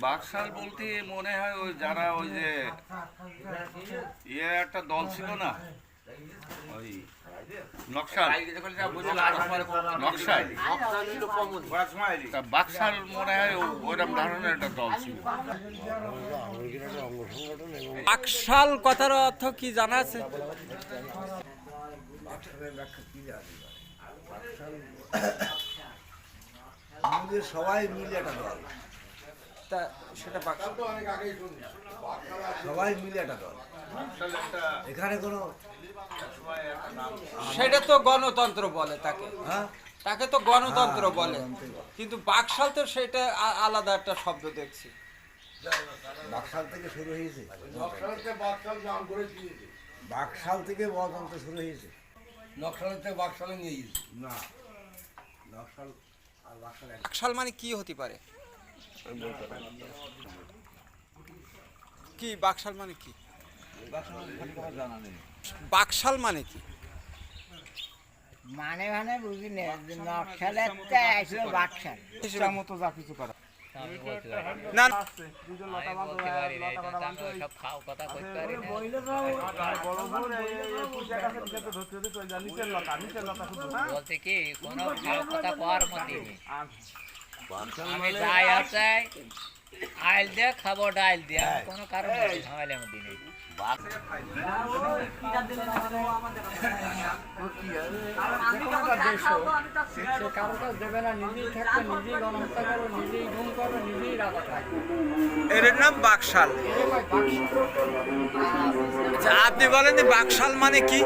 বাকশাল বলতে মনে হয় ওই যারা ওই যে ইয়ে একটা দল ছিল না? ওই নকশাল। নকশাল। তা বাকশাল মনে হয় ও- ওইরকম ধরনের একটা দল ছিল। বাকশাল কথার অর্থ কি জানা আছে? আমাদের সবাই মিলে একটা দল। তা সেটা বাকশাল সবাই মিলে একটা দল। এখানে কোনো সেটা তো গণতন্ত্র বলে তাকে। হ্যাঁ? তাকে তো গণতন্ত্র হ্যাঁ, বলে। কিন্তু বাকশাল তো সেটা আলাদা একটা শব্দ দেখছি। বাকশাল থেকে শুরু হয়েছে। বাকশাল থেকে গণতন্ত্র শুরু হয়েছে। নকশালেতে বাকশালে নিয়ে গেছে। না। নকশাল আর বাকশাল মানে কি হতে পারে? কি বাকশাল মানে কি? বাকশাল মানে কি? মানে মানে বুঝি নে নকশালের আসলে বাকশাল মতো যা কিছু করা না না, বলতে পারি না এই জন্য তো আমি ওইসব খাও কথা কইতে পারি না বলতে কি কোনো কথা নেই আমি যাই আছে। আইল দিয়ে খাব ডাইল দিয়ে কোনো কারণ ঝামেলার মধ্যে নেই এর নাম বাকশাল। আচ্ছা আপনি বলেন বাকশাল মানে কি?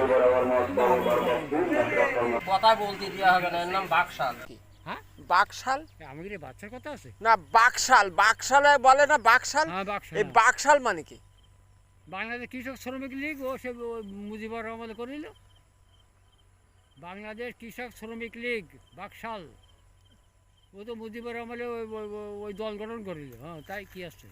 কথা বলতে দেওয়া হবে না এর নাম বাকশাল। বাকশাল? আমাদের বাচ্চার কথা আছে? না বাকশাল। বাকশালে বলে না বাকশাল? হ্যাঁ বাকশাল এই বাকশাল মানে কি? বাংলাদেশ কৃষক শ্রমিক লীগ ও সে মুজিবুর রহমান করিল বাংলাদেশ কৃষক শ্রমিক লীগ? বাকশাল। ও তো মুজিবুর রহমানে ওই ওই- দল গঠন করিল হ্যাঁ তাই কি আছে?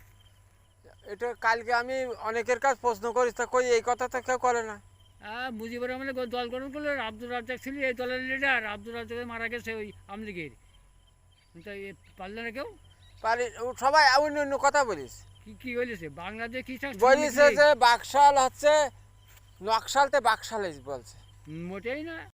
এটা কালকে আমি অনেকের কাছে প্রশ্ন করি তা কই এই কথা তো কেউ করে না। হ্যাঁ মুজিবুর রহমানে গো- দল গঠন করল আব্দুল রাজ্জাক ছিল এই দলের লিডার আব্দুল রাজ্জাক মারা গেছে ওই আমলিগের। পারলে কেউ? পারি ও সবাই অন্য অন্য কথা বলিস। কি কি বাংলাদেশ। যে বাকশাল হচ্ছে নকশালতে বাকশাল বলছে। মোটেই না।